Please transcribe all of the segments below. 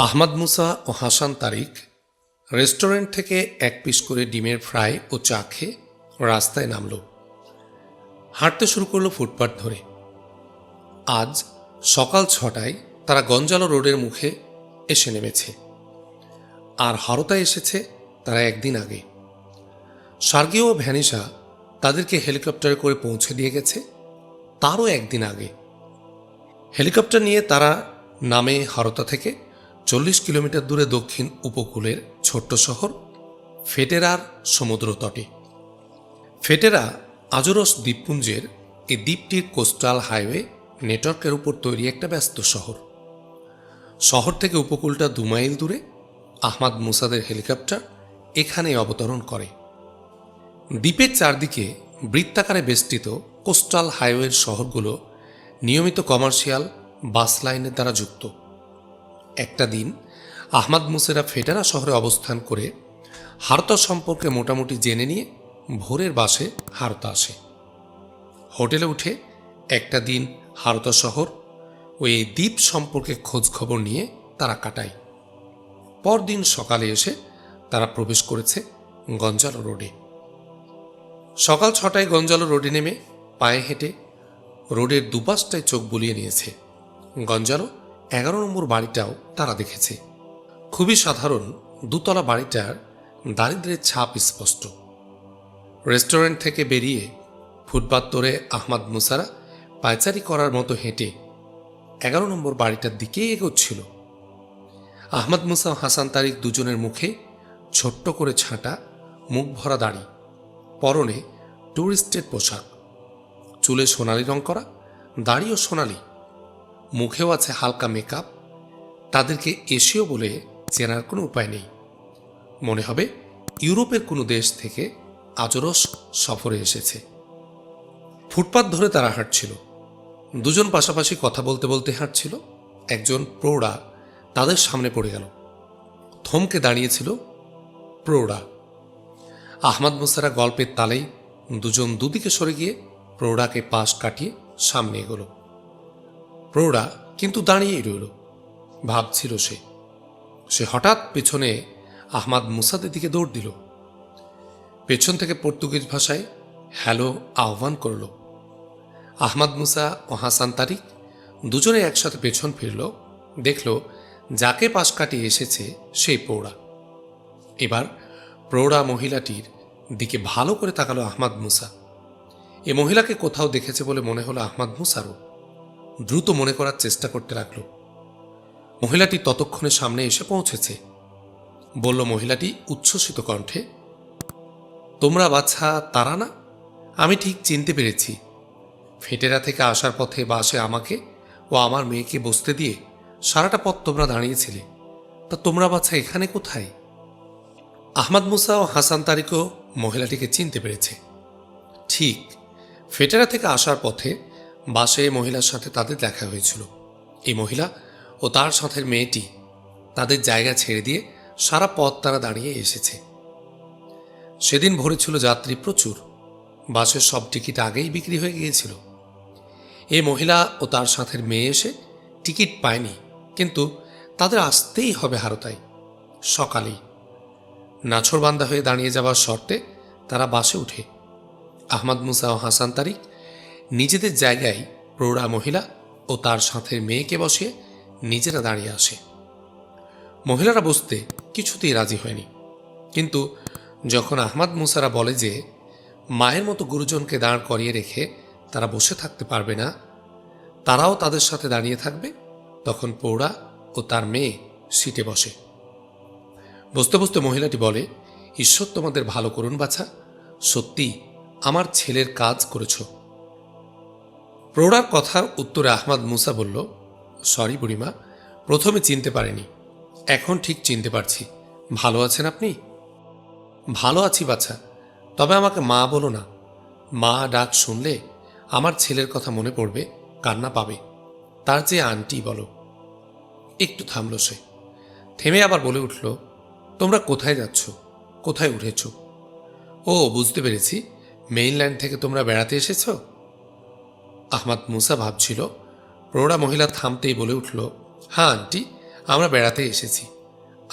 আহমদ মুসা ও হাসান তারিক রেস্টুরেন্ট থেকে এক পিস করে ডিমের ফ্রাই ও চা খেয়ে রাস্তায় নামল। হাঁটতে শুরু করল ফুটপাথ ধরে। আজ সকাল ছটায় তারা গঞ্জালো রোডের মুখে এসে নেমেছে। আর হরতায় এসেছে তারা একদিন আগে। ও ভ্যানিসা তাদেরকে হেলিকপ্টারে করে পৌঁছে দিয়ে গেছে তারও একদিন আগে। হেলিকপ্টার নিয়ে তারা নামে হরতা থেকে চল্লিশ কিলোমিটার দূরে দক্ষিণ উপকূলের ছোট্ট শহর ফেটেরার সমুদ্র তটে ফেটেরা আজরস দ্বীপপুঞ্জের এই দ্বীপটির কোস্টাল হাইওয়ে নেটওয়ার্কের উপর তৈরি একটা ব্যস্ত শহর। শহর থেকে উপকূলটা দু মাইল দূরে আহমাদ মুসাদের হেলিকপ্টার এখানে অবতরণ করে। দ্বীপের চারদিকে বৃত্তাকারে বেষ্টিত কোস্টাল হাইওয়ের শহরগুলো নিয়মিত কমার্শিয়াল বাস লাইনের দ্বারা যুক্ত। একটা দিন আহমাদ মুসেরা ফেটারা শহরে অবস্থান করে হারতা সম্পর্কে মোটামুটি জেনে নিয়ে ভোরের বাসে হারতা আসে। হোটেলে উঠে একটা দিন হারতা শহর ও এই দ্বীপ সম্পর্কে খোঁজ খবর নিয়ে তারা কাটায়। পরদিন সকালে এসে তারা প্রবেশ করেছে গঞ্জালো রোডে। সকাল ছটায় গঞ্জালো রোডে নেমে পায়ে হেঁটে রোডের দুপাশটায় চোখ বুলিয়ে নিয়েছে গঞ্জালো এগারো নম্বর বাড়িটাও তারা দেখেছে। খুবই সাধারণ দুতলা বাড়িটার দারিদ্রের ছাপ স্পষ্ট। রেস্টুরেন্ট থেকে বেরিয়ে ফুটপাত ধরে আহমাদ মুসারা পায়চারি করার মতো হেঁটে এগারো নম্বর বাড়িটার দিকে এগোচ্ছিল। আহমদ মুসা হাসান তারিক দুজনের মুখে ছোট্ট করে ছাঁটা মুখ ভরা দাড়ি, পরনে ট্যুরিস্টের পোশাক, চুলে সোনালি রং করা দাড়িও সোনালি মুখেও আছে হালকা মেকআপ তাদেরকে এশীয় বলে চেনার কোনো উপায় নেই। মনে হবে, ইউরোপের কোনো দেশ থেকে আজরস সফরে এসেছে। ফুটপাত ধরে তারা হাঁটছিল। দুজন পাশাপাশি কথা বলতে বলতে হাঁটছিল। একজন প্রৌঢ়া তাদের সামনে পড়ে গেল। থমকে দাঁড়িয়েছিল প্রৌঢ়া। আহমদ মুসারা গল্পের তালেই দুজন দুদিকে সরে গিয়ে প্রৌঢ়াকে পাশ কাটিয়ে সামনে এগোলো। প্রৌঢ়া কিন্তু দাঁড়িয়েই রইল। ভাবছিল সে। সে হঠাৎ পেছনে আহমাদ মুসাদের দিকে দৌড় দিল। পেছন থেকে পর্তুগিজ ভাষায় হ্যালো আহ্বান করল। আহমাদ মুসা ও হাসান তারিক দুজনে একসাথে পেছন ফিরল, দেখল যাকে পাশ কাটিয়ে এসেছে সেই প্রৌঢ়া। এবার প্রৌঢ়া মহিলাটির দিকে ভালো করে তাকালো আহমাদ মুসা। এ মহিলাকে কোথাও দেখেছে বলে মনে হলো আহমাদ মুসারও। দ্রুত মনে করার চেষ্টা করতে লাগল। মহিলাটি ততক্ষণে সামনে এসে পৌঁছেছে। বলল, মহিলাটি উচ্ছ্বসিত কণ্ঠে, তোমরা বাচ্চা তারা না? আমি ঠিক চিনতে পেরেছি। ফেটেরা থেকে আসার পথে বাসে আমাকে ও আমার মেয়েকে বসতে দিয়ে সারাটা পথ তোমরা দাঁড়িয়েছিলে। তা তোমরা বাচ্চা এখানে কোথায়? আহমদ মুসা ও হাসান তারিকও মহিলাটিকে চিনতে পেরেছে। ঠিক, ফেটেরা থেকে আসার পথে বাসে মহিলার সাথে তাদের দেখা হয়েছিল। এই মহিলা ও তার সাথে মেয়েটি তাদের জায়গা ছেড়ে দিয়ে সারা পথ তারা দাঁড়িয়ে এসেছে। সেদিন ভোরে ছিল যাত্রী প্রচুর। বাসের সব টিকিট আগেই বিক্রি হয়ে গিয়েছিল। এ মহিলা ও তার সাথে মেয়ে এসে টিকিট পায়নি, কিন্তু তাদের আসতেই হবে হারতায় সকালেই নাছরবান্দা হয়ে দাঁড়িয়ে যাওয়ার শর্তে তারা বাসে উঠে। আহমদ মুসা ও হাসান তারিক নিজেদের জায়গায় প্রৌঢ়া মহিলা ও তার সাথে মেয়েকে বসিয়ে নিজেরা দাঁড়িয়ে আসে। মহিলারা বসতে কিছুতেই রাজি হয়নি। কিন্তু যখন আহমদ মুসারা বলে যে মায়ের মতো গুরুজনকে দাঁড় করিয়ে রেখে তারা বসে থাকতে পারবে না, তারাও তাদের সাথে দাঁড়িয়ে থাকবে, তখন পৌড়া ও তার মেয়ে সিটে বসে। বসতে বসতে মহিলাটি বলে, ঈশ্বর তোমাদের ভালো করুন বাছা সত্যি আমার ছেলের কাজ করেছ। প্রৌঢ়ার কথার উত্তরে আহমাদ মুসা বলল, সরি বুড়িমা, প্রথমে চিনতে পারিনি। এখন ঠিক চিনতে পারছি। ভালো আছেন আপনি? ভালো আছি বাচ্চা তবে আমাকে মা বলো না। মা ডাক শুনলে আমার ছেলের কথা মনে পড়বে, কান্না পাবে। তার যে আন্টি বলো। একটু থামল সে। থেমে আবার বলে উঠল, তোমরা কোথায় যাচ্ছ? কোথায় উঠেছ? ও, বুঝতে পেরেছি। মেইনল্যান্ড থেকে তোমরা বেড়াতে এসেছ? আহমাদ মুসা ভাবছিল, প্রৌঢ়া মহিলা থামতেই বলে উঠল হ্যাঁ আন্টি, আমরা বেড়াতে এসেছি।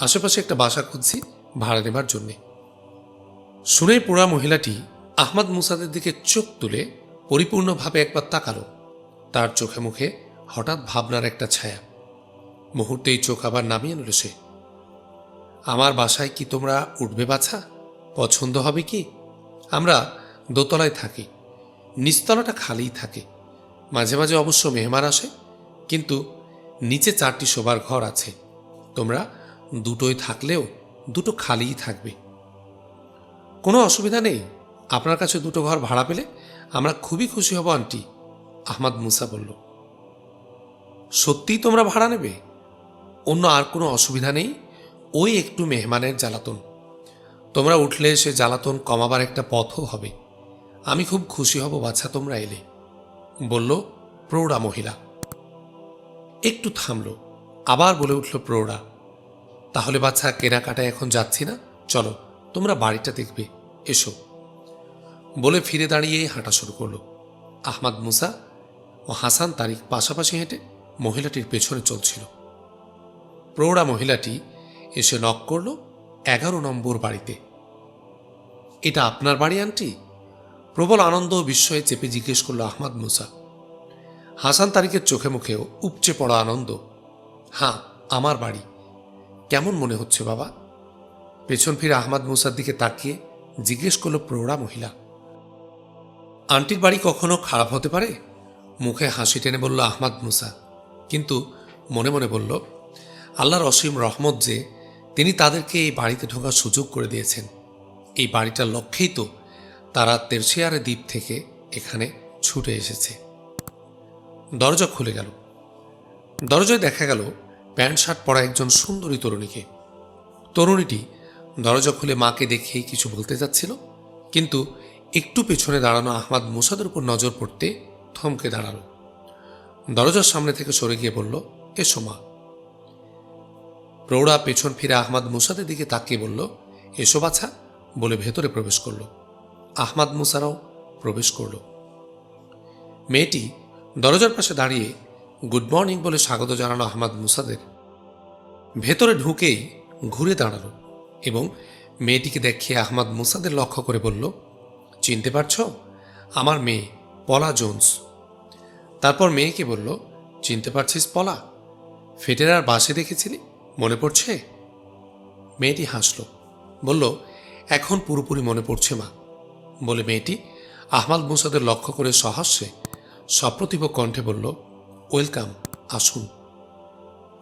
আশেপাশে একটা বাসা খুঁজছি, ভাড়া নেবার জন্যে। শুনে পোড়া মহিলাটি আহমদ মুসাদের দিকে চোখ তুলে পরিপূর্ণভাবে একবার তাকালো। তার চোখে মুখে হঠাৎ ভাবনার একটা ছায়া। মুহূর্তেই চোখ আবার নামিয়ে নিল সে। আমার বাসায় কি তোমরা উঠবে বাছা? পছন্দ হবে কি? আমরা দোতলায় থাকি। নিচতলাটা খালিই থাকে। মাঝে মাঝে অবশ্য মেহমান আসে, কিন্তু নিচে চারটি শোবার ঘর আছে। তোমরা দুটোই থাকলেও দুটো খালিই থাকবে। কোনো অসুবিধা নেই। আপনার কাছে দুটো ঘর ভাড়া পেলে আমরা খুবই খুশি হব, আন্টি, আহমদ মুসা বলল। সত্যিই তোমরা ভাড়া নেবে? অন্য আর কোনো অসুবিধা নেই। ওই একটু মেহমানের জ্বালাতন। তোমরা উঠলে সে জ্বালাতন কমাবার একটা পথও হবে। আমি খুব খুশি হব বাচ্চা তোমরা এলে। বলল, প্রৌঢ়া মহিলা। একটু থামলো। আবার বলে উঠল, প্রৌঢ়া, তাহলে বাচ্চা কেনাকাটায় এখন যাচ্ছি না? চলো, তোমরা বাড়িটা দেখবে। এসো। বলে ফিরে দাঁড়িয়ে হাঁটা শুরু করল। আহমাদ মুসা ও হাসান তারিক পাশাপাশি হেঁটে মহিলাটির পেছনে চলছিল। প্রৌঢ়া মহিলাটি এসে নক করল, এগারো নম্বর বাড়িতে। এটা আপনার বাড়ি, আন্টি? প্রবল আনন্দ বিস্ময়ে চেপে জিজ্ঞেস করল আহমাদ মুসা। হাসান তারিকের চোখে মুখেও উপচে পড়া আনন্দ। হ্যাঁ আমার বাড়ি। কেমন মনে হচ্ছে বাবা? পেছন ফিরে আহমাদ মুসার দিকে তাকিয়ে জিজ্ঞেস করল, প্রৌঢ়া মহিলা, আন্টির বাড়ি কখনো খারাপ হতে পারে? মুখে হাসি টেনে বলল আহমাদ মুসা, কিন্তু মনে মনে বলল, আল্লাহর অসীম রহমত যে, তিনি তাদেরকে এই বাড়িতে ঢোকার সুযোগ করে দিয়েছেন। এই বাড়িটার লক্ষ্যেই তো তারা তেরছিয়ারে দ্বীপ থেকে এখানে ছুটে এসেছে। দরজা খুলে গেল। দরজায় দেখা গেল প্যান্ট শার্ট পরা একজন সুন্দরী তরুণীকে। তরুণীটি দরজা খুলে মাকে দেখেই কিছু বলতে যাচ্ছিল, কিন্তু একটু পেছনে দাঁড়ানো আহমাদ মুসাদের উপর নজর পড়তে থমকে দাঁড়াল। দরজার সামনে থেকে সরে গিয়ে বলল, এসো মা। প্রৌঢ়া পেছন ফিরে আহমাদ মুসাদের দিকে তাকিয়ে বলল, এসো বাছা, বলে ভেতরে প্রবেশ করল। আহমাদ মুসারাও প্রবেশ করল। মেয়েটি দরজার পাশে দাঁড়িয়ে গুড মর্নিং বলে স্বাগত জানানো আহমাদ মুসাদের। ভেতরে ঢুকেই ঘুরে দাঁড়াল এবং মেয়েটিকে দেখিয়ে আহমাদ মুসাদের লক্ষ্য করে বলল, চিনতে পারছ? আমার মেয়ে পলা জোন্স। তারপর মেয়েকে বলল, চিনতে পারছিস পলা? ফেটেরার বাসে দেখেছিলি? মনে পড়ছে? মেয়েটি হাসল, বলল, এখন পুরোপুরি মনে পড়ছে মা। বলে মেয়েটি আহমাদ মুসাদের লক্ষ্য করে সহাস্যে সপ্রতিভ কণ্ঠে বলল, ওয়েলকাম, আসুন।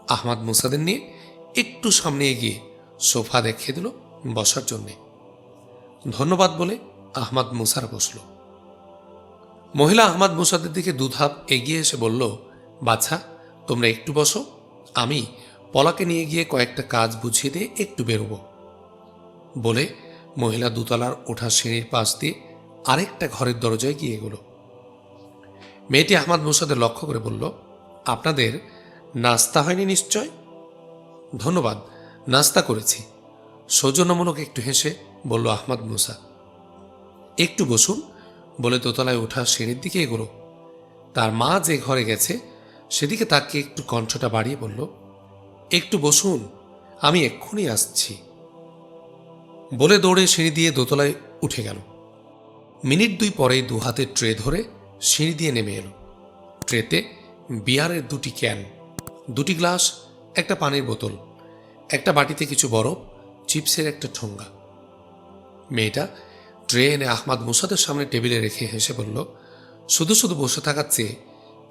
আহমাদ মুসাদের নিয়ে একটু সামনে এগিয়ে সোফা দেখিয়ে দিল বসার জন্যে। ধন্যবাদ বলে আহমাদ মুসারা বসল। মহিলা আহমাদ মুসাদের দিকে দুধাপ এগিয়ে এসে বলল, বাছা, তোমরা একটু বসো, আমি পলাকে নিয়ে গিয়ে কয়েকটা কাজ বুঝিয়ে দিয়ে একটু বেরোব। বলে মহিলা দুতলার ওঠা সিঁড়ির পাশ দিয়ে আরেকটা ঘরের দরজায় গিয়ে গেল মেয়েটি আহমাদ মুসাদের লক্ষ্য করে বলল, আপনাদের নাস্তা হয়নি নিশ্চয়? ধন্যবাদ, নাস্তা করেছি। সৌজন্যমূলক একটু হেসে বলল আহমাদ মুসা, একটু বসুন। বলে দোতলায় ওঠা সিঁড়ির দিকে এগোলো। তার মা যে ঘরে গেছে, সেদিকে তাকে একটু কণ্ঠটা বাড়িয়ে বলল, একটু বসুন, আমি এক্ষুনি আসছি। বলে দৌড়ে সিঁড়ি দিয়ে দোতলায় উঠে গেল। মিনিট দুই পরে দু হাতে ট্রে ধরে সিঁড়ি দিয়ে নেমে এলো। ট্রেতে বিয়ারের দুটি ক্যান, দুটি গ্লাস, একটা পানির বোতল, একটা বাটিতে কিছু বরফ, চিপসের একটা ঠোঙ্গা। মেয়েটা ট্রে এনে আহমাদ মুসাদের সামনে টেবিলে রেখে হেসে বলল, শুধু শুধু বসে থাকার চেয়ে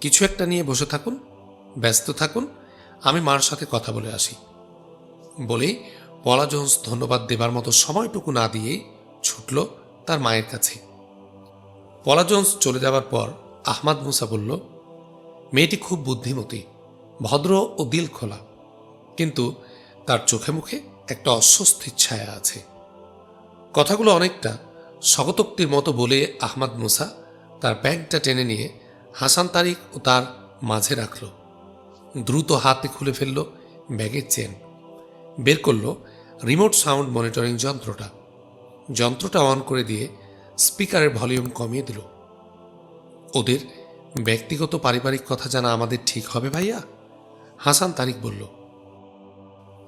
কিছু একটা নিয়ে বসে থাকুন, ব্যস্ত থাকুন, আমি মার সাথে কথা বলে আসি। বলেই পলা জোন্স ধন্যবাদ দেবার মতো সময়টুকু না দিয়েই ছুটল তার মায়ের কাছে। পলা জোন্স চলে যাবার পর আহমাদ মুসা বলল, মেয়েটি খুব বুদ্ধিমতী, ভদ্র ও দিল খোলা, কিন্তু তার চোখে মুখে একটা অস্বস্তির ছায়া আছে। কথাগুলো অনেকটা স্বগতোক্তির মতো বলে আহমাদ মুসা তার ব্যাগটা টেনে নিয়ে হাসান তারিক ও তার মাঝে রাখল। দ্রুত হাতে খুলে ফেলল ব্যাগের চেন, বের করল রিমোট সাউন্ড মনিটরিং যন্ত্রটা। যন্ত্রটা অন করে দিয়ে স্পিকারের ভলিউম কমিয়ে দিল। ওদের ব্যক্তিগত পারিবারিক কথা জানা আমাদের ঠিক হবে ভাইয়া? হাসান তারিক বলল,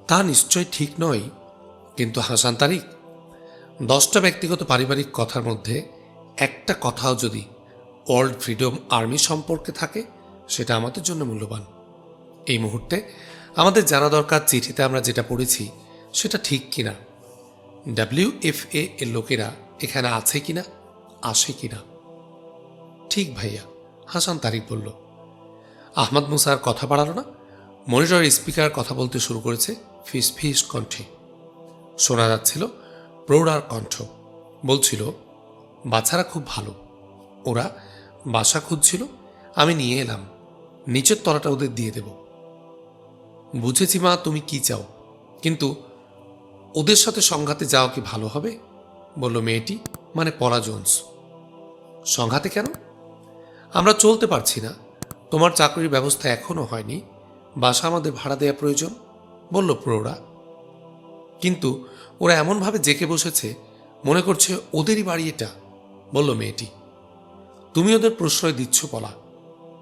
তা নিশ্চয় ঠিক নয়। কিন্তু হাসান তারিক, দশটা ব্যক্তিগত পারিবারিক কথার মধ্যে একটা কথাও যদি ওয়ার্ল্ড ফ্রিডম আর্মি সম্পর্কে থাকে, সেটা আমাদের জন্য মূল্যবান। এই মুহূর্তে আমাদের জানা দরকার চিঠিতে আমরা যেটা পড়েছি সেটা ঠিক কিনা? ডাব্লিউ এফ এ এর লোকেরা এখানে আছে কিনা? আসে কিনা? ঠিক ভাইয়া, হাসান তারিক বলল। আহমদ মুসার কথা বাড়ালো না। মনিটর স্পিকার কথা বলতে শুরু করেছে ফিস ফিস কণ্ঠে। শোনা যাচ্ছিল প্রৌঢ়ার কণ্ঠ। বলছিল, বাচ্চারা খুব ভালো। ওরা বাসা খুঁজছিল। আমি নিয়ে এলাম। নিচের তলাটা ওদের দিয়ে দেব। বুঝেছি মা, তুমি কি চাও। কিন্তু ওদের সাথে সংঘাতে যাওয়া কি ভালো হবে? বলল মেয়েটি। মানে পলা জোন্স। সংঘাতে কেন? আমরা চলতে পারছি না। তোমার চাকরির ব্যবস্থা এখনও হয়নি। বাসা আমাদের ভাড়া দেওয়া প্রয়োজন, বলল প্রৌঢ়া কিন্তু ওরা এমনভাবে জেকে বসেছে, মনে করছে ওদেরই বাড়ি এটা, বলল মেয়েটি। তুমি ওদের প্রশ্রয় দিচ্ছ বলা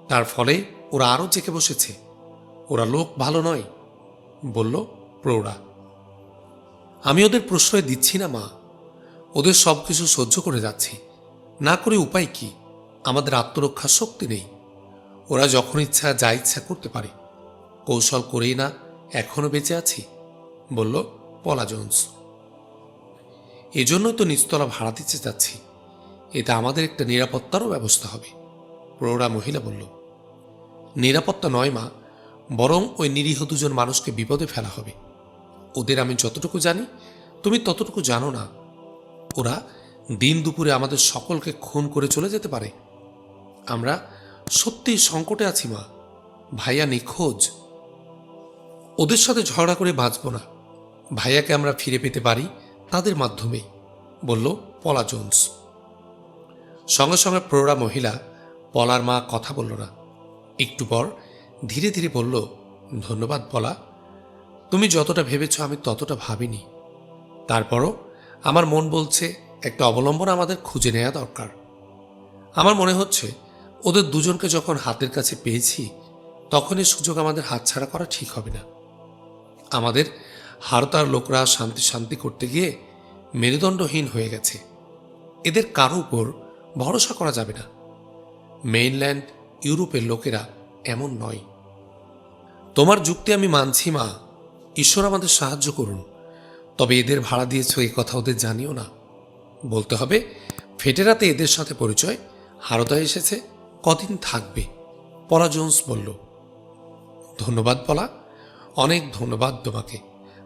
তার ফলে ওরা আরও জেকে বসেছে। ওরা লোক ভালো নয়, বলল প্রৌঢ়া আমি ওদের প্রশ্রয় দিচ্ছি না, মা। ওদের সব কিছু সহ্য করে যাচ্ছি। না করে উপায় কি? আমাদের আত্মরক্ষার শক্তি নেই। ওরা যখন ইচ্ছা, যা ইচ্ছা করতে পারে। কৌশল করেই না, এখনও বেঁচে আছি, বলল পলা জোন্স। এজন্যই তো নিচতলা ভাড়া দিতে যাচ্ছি। এতে আমাদের একটা নিরাপত্তারও ব্যবস্থা হবে। প্রৌঢ়া মহিলা বলল, নিরাপত্তা নয়, মা। বরং ওই নিরীহ দুজন মানুষকে বিপদে ফেলা হবে। ওদের আমি যতটুকু জানি, তুমি ততটুকু জানো না। ওরা দিন দুপুরে আমাদের সকলকে খুন করে চলে যেতে পারে। আমরা সত্যিই সংকটে আছি, মা। ভাইয়া নিখোঁজ। ওদের সাথে ঝগড়া করে বাঁচব না। ভাইয়াকে আমরা ফিরে পেতে পারি তাদের মাধ্যমেই, বলল পলা জোন্স। সঙ্গে সঙ্গে প্রৌঢ়া মহিলা পলার মা কথা বলল না। একটু পর ধীরে ধীরে বলল, ধন্যবাদ পলা। তুমি যতটা ভেবেছ আমি ততটা ভাবিনি। তারপরও আমার মন বলছে, একটা অবলম্বন আমাদের খুঁজে নেওয়া দরকার। আমার মনে হচ্ছে, ওদের দুজনকে যখন হাতের কাছে পেয়েছি, তখনই সুযোগ আমাদের হাতছাড়া করা ঠিক হবে না। আমাদের হারতার লোকরা শান্তি শান্তি করতে গিয়ে মেরুদণ্ডহীন হয়ে গেছে। এদের কারও উপর ভরসা করা যাবে না। মেইনল্যান্ড ইউরোপের লোকেরা এমন নয়। তোমার যুক্তি আমি মানছি, মা। ঈশ্বর আমাদের সাহায্য করুন। তবে এদের ভাড়া দিয়েছ এই কথা ওদের জানিও না। বলতে হবে ফেটেরাতে এদের সাথে পরিচয়। হারদা এসেছে, কদিন থাকবে? পলা জোন্স বলল, ধন্যবাদ পলা, অনেক ধন্যবাদ তোমাকে।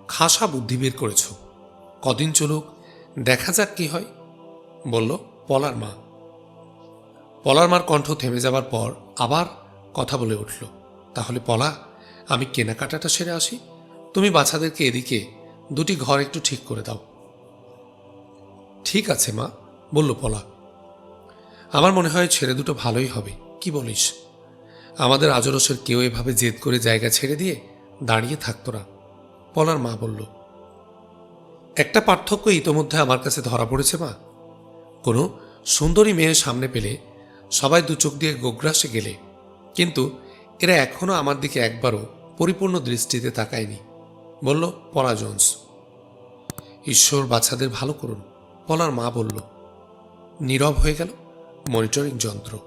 খাসা বুদ্ধি বের করেছ। কদিন চলুক, দেখা যাক কি হয়। বলল পলার মা। পলার মার কণ্ঠ থেমে যাবার পর আবার কথা বলে উঠল, তাহলে পলা, আমি কেনাকাটাটা সেরে আসি। তুমি বাচ্চাদেরকে এদিকে দুটি ঘর একটু ঠিক করে দাও। ঠিক আছে, মা, বলল পলা। আমার মনে হয় ছেড়ে দুটো ভালোই হবে, কি বলিস? আমাদের আজরসের কেউ এভাবে জেদ করে জায়গা ছেড়ে দিয়ে দাঁড়িয়ে থাকতো না। পলার মা বলল, একটা পার্থক্য ইতোমধ্যে আমার কাছে ধরা পড়েছে, মা। কোনো সুন্দরী মেয়ের সামনে পেলে সবাই দু চোখ দিয়ে গোগ্রাসে গেলে, কিন্তু এরা এখনও আমার দিকে একবারও পরিপূর্ণ দৃষ্টিতে তাকায়নি। বলল পলা জোন্স। ঈশ্বর বাচ্চাদের ভালো করুন। পলার মা বলল, নীরব হয়ে গেল মনিটরিং যন্ত্র।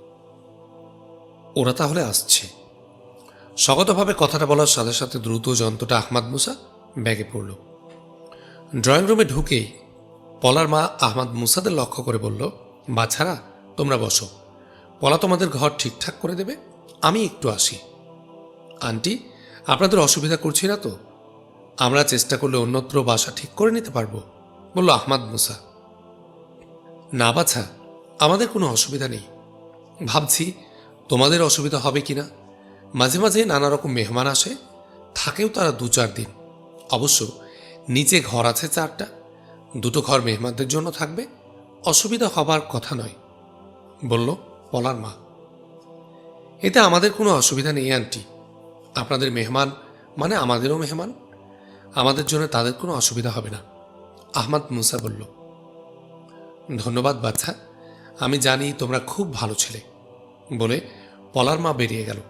ওরা তাহলে আসছে। স্বগতভাবে কথাটা বলার সাথে সাথে দ্রুত যন্ত্রটা আহমাদ মুসা ব্যাগে পড়ল। ড্রয়িং রুমে ঢুকেই পলার মা আহমাদ মুসাদের লক্ষ্য করে বলল বাছারা তোমরা বসো। পলা তোমাদের ঘর ঠিকঠাক করে দেবে, আমি একটু আসি। আন্টি, আপনাদের অসুবিধা করছি না তো? আমরা চেষ্টা করলে অন্যত্র বাসা ঠিক করে নিতে পারব, বলল আহমাদ মুসা। না বাছা, আমাদের কোনো অসুবিধা নেই। ভাবছি, তোমাদের অসুবিধা হবে কিনা মাঝে মাঝে নানা রকম মেহমান আসে, থাকেও তারা দু চার দিন। অবশ্য নিচে ঘর আছে চারটা, দুটো ঘর মেহমানদের জন্য থাকবে, অসুবিধা হবার কথা নয়, বলল পলার মা। এতে আমাদের কোনো অসুবিধা নেই, আন্টি। আপনাদের মেহমান মানে আমাদেরও মেহমান আমাদের জন্য তাদের কোনো অসুবিধা হবে না। আহমদ মুসা বলল, ধন্যবাদ বাচ্চা, আমি জানি তোমরা খুব ভালো ছেলে। বলে পলার মা বেরিয়ে গেল।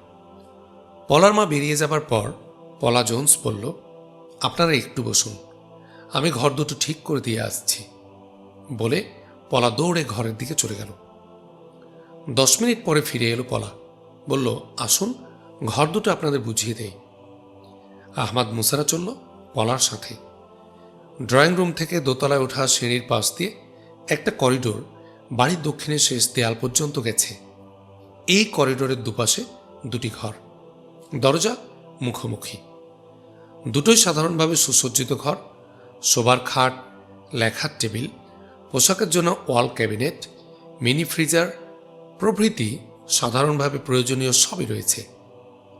পলার মা বেরিয়ে যাবার পর পলা জোন্স বলল, আপনারা একটু বসুন, আমি ঘর দুটো ঠিক করে দিয়ে আসছি। বলে পলা দৌড়ে ঘরের দিকে চলে গেল। দশ মিনিট পরে ফিরে এলো পলা, বলল, আসুন, ঘর দুটো আপনাদের বুঝিয়ে দেই। আহমাদ মুসারা চলল পলার সাথে। ড্রয়িং রুম থেকে দোতলায় ওঠা সিঁড়ির পাশ দিয়ে একটা করিডোর বাড়ির দক্ষিণের শেষ দেয়াল পর্যন্ত গেছে। এই করিডোরের দুপাশে দুটি ঘর, দরজা মুখোমুখি। দুটোই সাধারণভাবে সুসজ্জিত ঘর, শোবার খাট, লেখার টেবিল, পোশাকের জন্য ওয়াল ক্যাবিনেট, মিনি ফ্রিজার, প্রভৃতি সাধারণভাবে প্রয়োজনীয় সবই রয়েছে।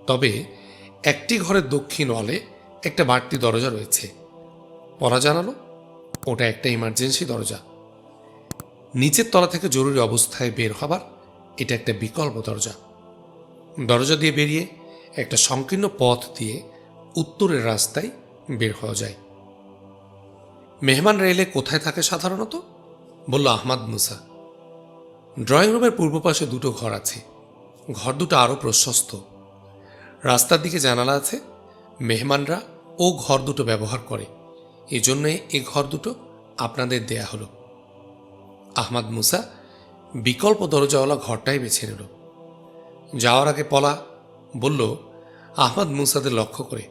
তবে একটি ঘরের দক্ষিণ ওয়ালে একটা বাড়তি দরজা রয়েছে। পরা জানালো? ওটা একটা ইমার্জেন্সি দরজা। নিচের তলা থেকে জরুরি অবস্থায় বের হবার এটা একটা বিকল্প দরজা। দরজা দিয়ে বেরিয়ে একটা সংকীর্ণ পথ দিয়ে উত্তরের রাস্তায় বের হওয়া যায়। মেহমান রেলে কোথায় থাকে সাধারণত? বলল আহমাদ মুসা। ড্রয়িং রুমের পূর্ব পাশে দুটো ঘর আছে। ঘর দুটো আরও প্রশস্ত। রাস্তার দিকে জানালা আছে। মেহমানরা ও ঘর দুটো ব্যবহার করে। এজন্যে এই ঘর দুটো আপনাদের দেয়া হলো। আহমাদ মুসা বিকল্প দরজাওয়ালা ঘরটাই বেছে নিল। যাওয়ার আগে পলা বলল, আহমাদ মুসাদের লক্ষ্য করে।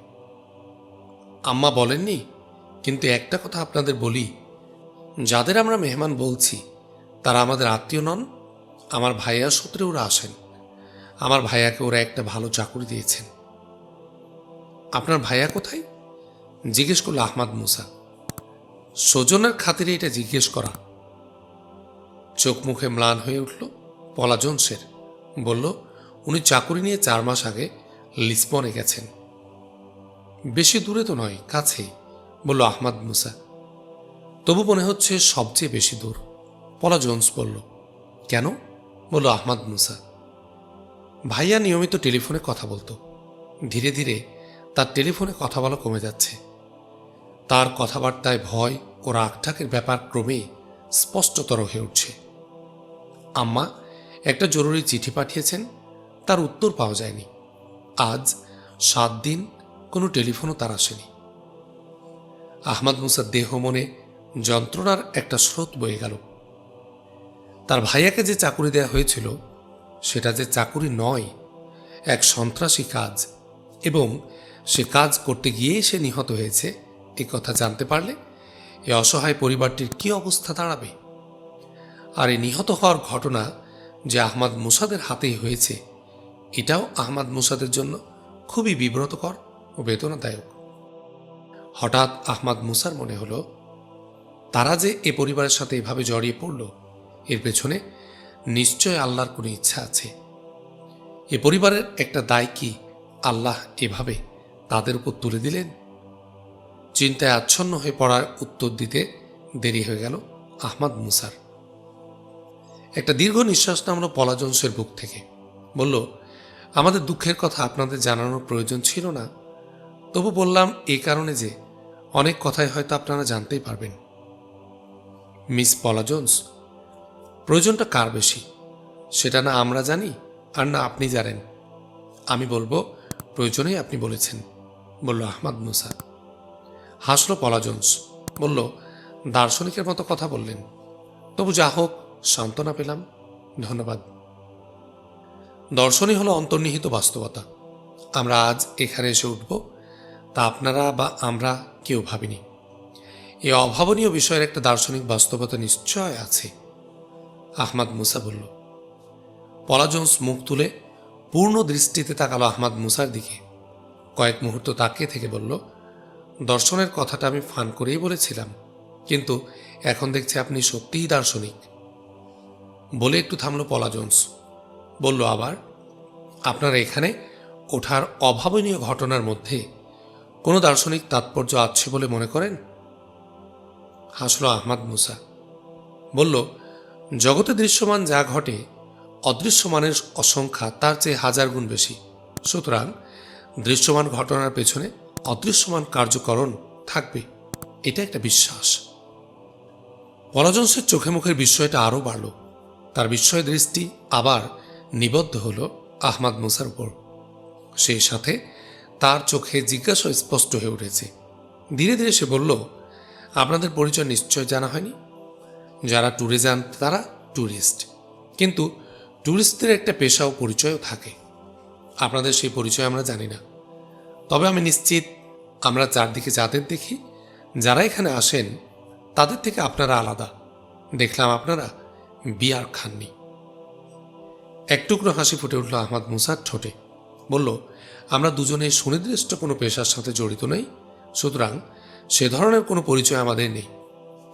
আম্মা বলেননি, কিন্তু একটা কথা আপনাদের বলি। যাদের আমরা মেহমান বলছি, তারা আমাদের আত্মীয় নন, আমার ভাইয়া সূত্রে ওরা আসেন। আমার ভাইয়াকে ওরা একটা ভালো চাকুরি দিয়েছেন। আপনার ভাইয়া কোথায়? জিজ্ঞেস করল, আহমাদ মুসা সজনের খাতিরে এটা জিজ্ঞেস করা। চোখ মুখে ম্লান হয়ে উঠল। পলা জোনসের বলল, উনি চাকুরি নিয়ে চার মাস আগে লিসবনে গেছেন। বেশি দূরে তো নয়, কাছেই। বলল, আহমাদ মুসা, তবু মনে হচ্ছে সবচেয়ে বেশি দূর। পলা জোন্স বলল, কেন? বলল, আহমাদ মুসা, ভাইয়া নিয়মিত টেলিফোনে কথা বলতো। ধীরে ধীরে তার টেলিফোনে কথা বলা কমে যাচ্ছে। তার কথাবার্তায় ভয় ও রাগঠাকের ব্যাপার ক্রমে স্পষ্টতর হয়ে উঠছে। আম্মা একটা জরুরি চিঠি পাঠিয়েছেন, তার উত্তর পাওয়া যায়নি। আজ সাত দিন কোনো টেলিফোনও তার আসেনি। আহমদ মুসার দেহ মনে যন্ত্রণার একটা স্রোত বয়ে গেল। তার ভাইয়াকে যে চাকুরি দেয়া হয়েছিল, সেটা যে চাকুরি নয়, এক সন্ত্রাসী কাজ এবং সে কাজ করতে গিয়েই সে নিহত হয়েছে এ কথা জানতে পারলে এ অসহায় পরিবারটির কি অবস্থা দাঁড়াবে? আর এই নিহত হওয়ার ঘটনা যে আহমাদ মুসাদের হাতেই হয়েছে, এটাও আহমাদ মুসাদের জন্য খুবই বিব্রতকর ও বেদনাদায়ক। হঠাৎ আহমাদ মুসার মনে হলো, তারা যে এ পরিবারের সাথে এভাবে জড়িয়ে পড়ল, এর পেছনে নিশ্চয় আল্লাহর কোনো ইচ্ছা আছে। এ পরিবারের একটা দায় কি আল্লাহ এভাবে তাদের উপর তুলে দিলেন? চিন্তায় আচ্ছন্ন হয়ে পড়ার উত্তর দিতে দেরি হয়ে গেল আহমাদ মুসার। একটা দীর্ঘ নিঃশ্বাস নামলো পলাজন্সের বুক থেকে। বলল, আমাদের দুঃখের কথা আপনাদের জানানোর প্রয়োজন ছিল না। তবু বললাম এই কারণে যে অনেক কথাই হয়তো আপনারা জানতেই পারবেন। মিস পলা জোন্স, প্রয়োজনটা কার বেশি? সেটা না আমরা জানি আর না আপনি জানেন। আমি বলব, প্রয়োজনেই আপনি বলেছেন। বলল আহমাদ মুসা। হাসলো পলা জোন্স। বলল, দার্শনিকের মতো কথা বললেন। তবু যা হোক, সান্ত্বনা পেলাম। ধন্যবাদ। দর্শনই হলো অন্তর্নিহিত বাস্তবতা। আমরা আজ এখানে এসে উঠব, তা আপনারা বা আমরা কেউ ভাবিনি। এই অভাবনীয় বিষয়ের একটা দার্শনিক বাস্তবতা নিশ্চয় আছে। আহমাদ মুসা বলল, পলা জোন্স মুখ তুলে পূর্ণ দৃষ্টিতে তাকালো আহমাদ মুসার দিকে। কয়েক মুহূর্ত তাকিয়ে থেকে বলল দর্শনের কথাটা আমি ফান করেই বলেছিলাম, কিন্তু এখন দেখছি আপনি সত্যিই দার্শনিক। বলে একটু থামলো পলা জোন্স। বলল, আবার? আপনার এখানে ওঠার অভাবনীয় ঘটনার মধ্যে কোনো দার্শনিক তাৎপর্য আছে বলে মনে করেন? হাসলো আহমাদ মুসা। বলল, জগতে দৃশ্যমান যা ঘটে, অদৃশ্যমানের অসংখ্যা তার চেয়ে হাজার গুণ বেশি। সুতরাং দৃশ্যমান ঘটনার পেছনে অদৃশ্যমান কার্যকরণ থাকবে। এটা একটা বিশ্বাস। পলাজন্সের চোখে মুখের বিস্ময়টা আরও বাড়ল। তার বিস্ময় দৃষ্টি আবার নিবদ্ধ হল আহমাদ মুসার উপর। সেই সাথে তার চোখে জিজ্ঞাসা স্পষ্ট হয়ে উঠেছে। ধীরে ধীরে সে বলল, আপনাদের পরিচয় নিশ্চয় জানা হয়নি? যারা ট্যুরে যান তারা ট্যুরিস্ট। কিন্তু ট্যুরিস্টদের একটা পেশা ও পরিচয়ও থাকে। আপনাদের সেই পরিচয় আমরা জানি না। তবে আমি নিশ্চিত আমরা চারদিকে যাদের দেখি, যারা এখানে আসেন, তাদের থেকে আপনারা আলাদা। দেখলাম আপনারা বিয়ার খাননি। এক টুকরো হাসি ফুটে উঠল আহমদ মুসার ঠোঁটে। বলল, আমরা দুজনে সুনির্দিষ্ট কোনো পেশার সাথে জড়িত নই, সুতরাং সে ধরনের কোনো পরিচয় আমাদের নেই।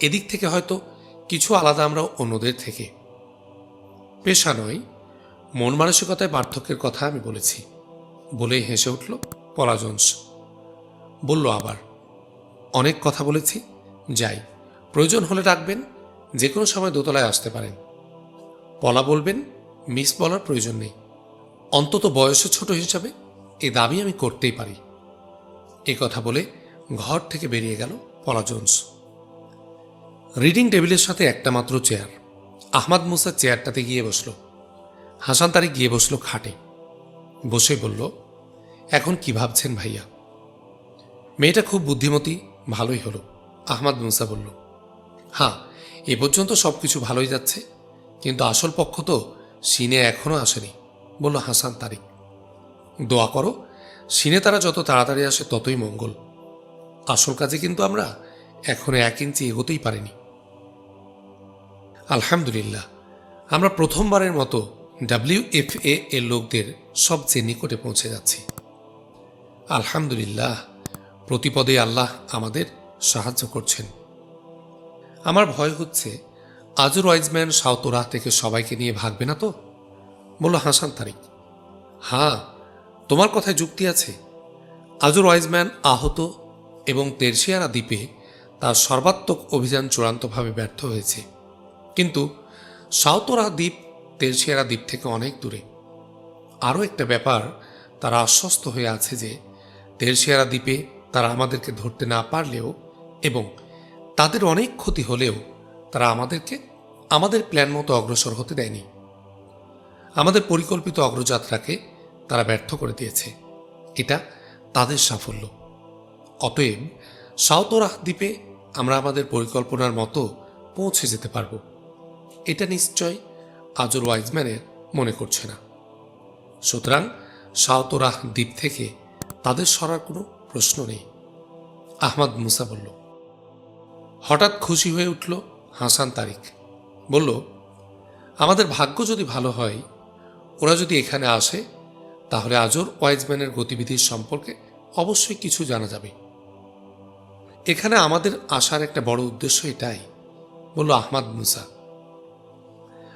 এদিক থেকে হয়তো কিছু আলাদা আমরা অন্যদের থেকে। পেশা নয়, মন মানসিকতায় পার্থক্যের কথা আমি বলেছি। বলেই হেসে উঠল পলাজন্স বলল আবার, অনেক কথা বলেছি, যাই। প্রয়োজন হলে ডাকবেন যে কোনো সময় দোতলায় আসতে পারেন। পলা বলবেন, মিস বলার প্রয়োজন নেই। অন্তত বয়সে ছোট হিসাবে এ দাবি আমি করতেই পারি। এ কথা বলে ঘর থেকে বেরিয়ে গেল পলা জোন্স রিডিং টেবিলের সাথে একটা মাত্র চেয়ার। আহমাদ মুসা চেয়ারটাতে গিয়ে বসল। হাসান তারিক গিয়ে বসল খাটে। বসে বলল এখন কি ভাবছেন ভাইয়া? মেয়েটা খুব বুদ্ধিমতী, ভালোই হলো, আহমাদ মুসা বলল। হ্যাঁ এ পর্যন্ত সব কিছু ভালোই যাচ্ছে, কিন্তু আসল পক্ষ তো সিনে এখনও আসেনি, বলল হাসান তারিক। দোয়া করো, সিনে তারা যত তাড়াতাড়ি আসে ততই মঙ্গল। আসল কাজে কিন্তু আমরা এখনও এক ইঞ্চি এগোতেই পারিনি। আলহামদুলিল্লাহ, আমরা প্রথমবারের মতো ডাব্লিউএফএ এর লোকদের সবচেয়ে নিকটে পৌঁছে যাচ্ছি। আলহামদুলিল্লাহ, প্রতিপদে আল্লাহ আমাদের সাহায্য করছেন। আমার ভয় হচ্ছে আজর ওয়াইজম্যান সাউতোরাহ থেকে সবাইকে নিয়ে ভাগবে না তো? বলল হাসান তারিক হ্যাঁ তোমার কথায় যুক্তি আছে। আজর ওয়াইজম্যান আহত এবং তেরশিয়ারা দ্বীপে তার সর্বাত্মক অভিযান চূড়ান্তভাবে ব্যর্থ হয়েছে। কিন্তু সাউতোরা দ্বীপ তেরশিয়ারা দ্বীপ থেকে অনেক দূরে। আরও একটা ব্যাপার তারা আশ্বস্ত হয়ে আছে যে তেরশিয়ারা দ্বীপে তারা আমাদেরকে ধরতে না পারলেও এবং তাদের অনেক ক্ষতি হলেও তারা আমাদেরকে, আমাদের প্ল্যান মতো অগ্রসর হতে দেয়নি। আমাদের পরিকল্পিত অগ্রযাত্রাকে তারা ব্যর্থ করে দিয়েছে। এটা তাদের সাফল্য। অতএব সাউতরাহ দ্বীপে আমরা আমাদের পরিকল্পনার মতো পৌঁছে যেতে পারব। এটা নিশ্চয় আজর ওয়াইজম্যানের মনে করছে না। সুতরাং সাউতরাহ দ্বীপ থেকে তাদের সরার কোনো প্রশ্ন নেই। আহমদ মুসা বলল, হঠাৎ খুশি হয়ে উঠল হাসান তারিক। বলল, আমাদের ভাগ্য যদি ভালো হয়, ওরা যদি এখানে আসে, তাহলে আজর ওয়াইজম্যানের গতিবিধির সম্পর্কে অবশ্যই কিছু জানা যাবে। এখানে আমাদের আসার একটা বড় উদ্দেশ্য এটাই, বলল আহমাদ মুসা।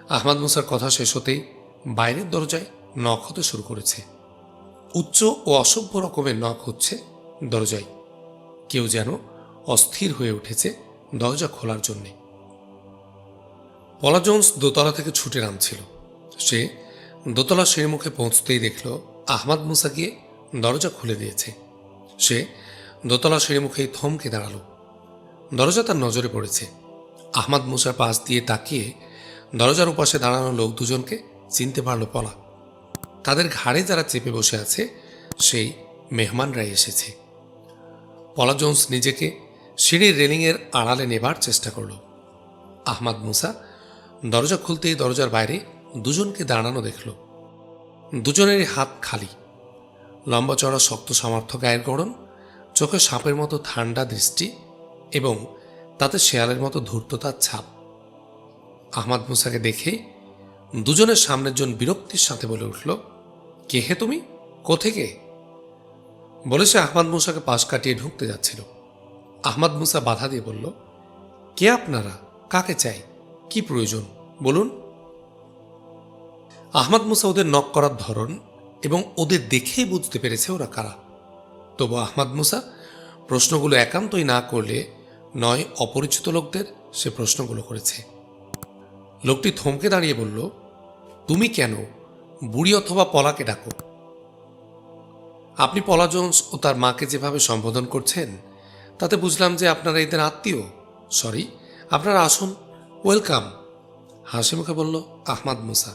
আহমাদ মুসার কথা শেষ হতেই বাইরের দরজায় নখ হতে শুরু করেছে। উচ্চ ও অসভ্য রকমের নখ হচ্ছে দরজায়। কেউ যেন অস্থির হয়ে উঠেছে দরজা খোলার জন্যে। পলা জোন্স দোতলা থেকে ছুটে নামছিল। সে দোতলা সিঁড়ি মুখে পৌঁছতেই দেখল আহমাদ মুসা গিয়ে দরজা খুলে দিয়েছে। সে দোতলা সিঁড়ি মুখেই থমকে দাঁড়াল। দরজা তার নজরে পড়েছে। আহমাদ মুসার পাশ দিয়ে তাকিয়ে দরজার উপাশে দাঁড়ানো লোক দুজনকে চিনতে পারল পলা। তাদের ঘাড়ে যারা চেপে বসে আছে, সেই মেহমানরাই এসেছে। পলা জোন্স নিজেকে সিঁড়ির রেলিংয়ের আড়ালে নেবার চেষ্টা করল। আহমাদ মুসা দরজা খুলতেই দরজার বাইরে দুজনকে দাঁড়ানো দেখল। দুজনেরই হাত খালি। লম্বা চড়া শক্ত সামর্থ্য গায়ের গড়ন, চোখে সাপের মতো ঠান্ডা দৃষ্টি এবং তাতে শেয়ালের মতো ধূর্ততার ছাপ। আহমাদ মুসাকে দেখে দুজনের সামনের জন বিরক্তির সাথে বলে উঠল কে হে তুমি? কোথেকে? বলে সে আহমাদ মুসাকে পাশ কাটিয়ে ঢুকতে যাচ্ছিল। আহমাদ মুসা বাধা দিয়ে বলল, কে আপনারা? কাকে চাই? কি প্রয়োজন? বলুন। আহমাদ মুসা ওদের নক করার ধরন এবং ওদের দেখেই বুঝতে পেরেছে ওরা কারা। তবু আহমাদ মুসা, প্রশ্নগুলো একান্তই না করলে নয় অপরিচিত লোকদের, সে প্রশ্নগুলো করেছে। লোকটি থমকে দাঁড়িয়ে বলল, তুমি কেন বুড়ি অথবা পলাকে ডাকো। আপনি পলা জোন্স ও তার মাকে যেভাবে সম্বোধন করছেন, তাতে বুঝলাম যে আপনারা এদের আত্মীয়। সরি, আপনারা আসুন। ওয়েলকাম। হাসি মুখে বলল, আহমাদ মুসা।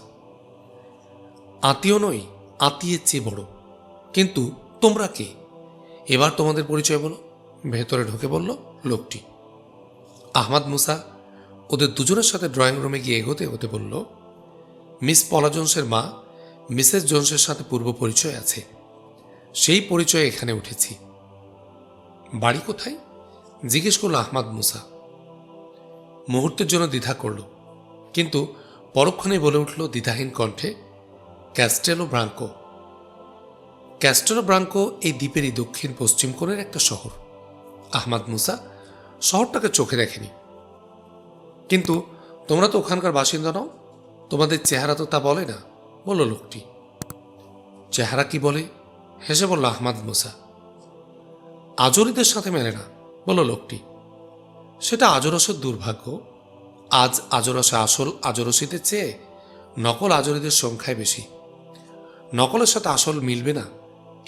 আত্মীয় নই, আত্মীয়ের চেয়ে বড়। কিন্তু তোমরা কে? এবার তোমাদের পরিচয় বলো। ভেতরে ঢুকে বলল, লোকটি। আহমাদ মুসা ওদের দুজনের সাথে ড্রয়িং রুমে গিয়ে এগোতে এগোতে বলল, মিস পলা জোন্সের মা মিসেস জোন্সের সাথে পূর্ব পরিচয় আছে। সেই পরিচয়ে এখানে উঠেছি। বাড়ি কোথায়? জিজ্ঞেস করল আহমাদ মুসা। মুহূর্তের জন্য দ্বিধা করল, কিন্তু পরক্ষণে বলে উঠল দ্বিধাহীন কণ্ঠে, ক্যাস্টেলো ব্রাঙ্কো। ক্যাস্টেলো ব্রাঙ্কো এই দ্বীপেরই দক্ষিণ পশ্চিম কোণের একটা শহর। আহমাদ মুসা, শহরটাকে চোখে দেখেনি। কিন্তু তোমরা তো ওখানকার বাসিন্দা নও, তোমাদের চেহারা তো তা বলে না। বলল লোকটি। চেহারা কি বলে? হেসে বলল আহমাদ মুসা। আজরিদের সাথে মেলে না বলল লোকটি। সেটা আজরসের দুর্ভাগ্য। আজ আজরসে আসল আজরসিদের চেয়ে নকল আজরিদের সংখ্যায় বেশি। নকলের সাথে আসল মিলবে না,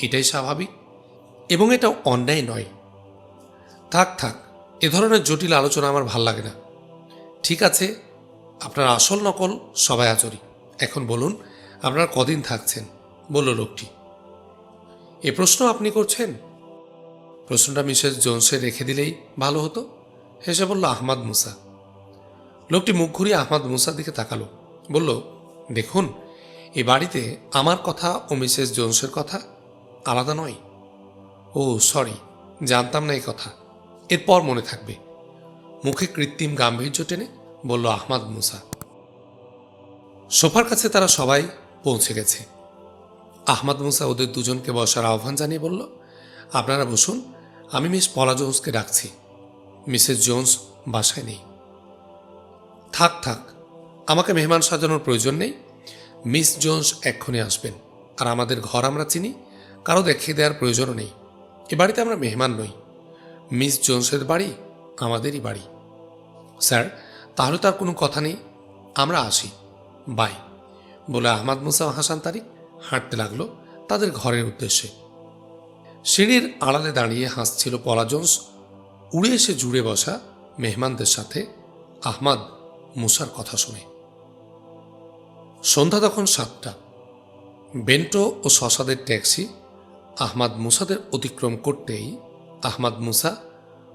এটাই স্বাভাবিক, এবং এটা অন্যায় নয়। থাক থাক, এ ধরনের জটিল আলোচনা আমার ভালো লাগে না। ঠিক আছে, আপনার আসল নকল সবাই আচরি এখন বলুন আপনারা কদিন থাকছেন? বলল লোকটি। এ প্রশ্ন আপনি করছেন? প্রশ্নটা মিসেস জোনসে রেখে দিলেই ভালো হতো? হেসে বলল, আহমাদ মুসা। লোকটি মুখ ঘুরিয়ে আহমাদ মুসার দিকে তাকালো। বলল, দেখুন, এ বাড়িতে আমার কথা ও মিসেস জোনসের কথা আলাদা নয়। ও, সরি, জানতাম না এই কথা। এরপর মনে থাকবে। মুখে কৃত্রিম গাম্ভীর্য টেনে বলল, আহমাদ মুসা। সোফার কাছে তারা সবাই পৌঁছে গেছে। আহমাদ মুসা ওদের দুজনকে বসার আহ্বান জানিয়ে বলল, আপনারা বসুন, আমি মিস পলা জোন্সকে ডাকছি। মিসেস জোন্স বাসায় নেই। থাক থাক, আমাকে মেহমান সাজানোর প্রয়োজন নেই। মিস জোন্স এক্ষুনি আসবেন, আর আমাদের ঘর আমরা চিনি, কারও দেখিয়ে দেওয়ার প্রয়োজনও নেই। এ বাড়িতে আমরা মেহমান নই। মিস জোন্সের বাড়ি আমাদেরই বাড়ি। স্যার, তাহলে তার কোনো কথা নেই। আমরা আসি। বাই। বলে আহমাদ মুসা হাসান তারিক হাঁটতে লাগল তাদের ঘরের উদ্দেশ্যে। সিঁড়ির আড়ালে দাঁড়িয়ে হাসছিল পলা জোন্স। উড়ে এসে জুড়ে বসা মেহমানদের সাথে আহমাদ মুসার কথা শুনে। সন্ধ্যা তখন সাতটা। বেন্টো ও শশাদের ট্যাক্সি আহমাদ মুসাদের অতিক্রম করতেই আহমাদ মুসা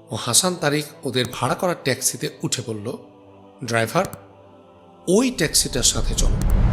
ও হাসান তারিক ওদের ভাড়া করা ট্যাক্সিতে উঠে পড়ল। ড্রাইভার, ওই ট্যাক্সিটার সাথে চলো।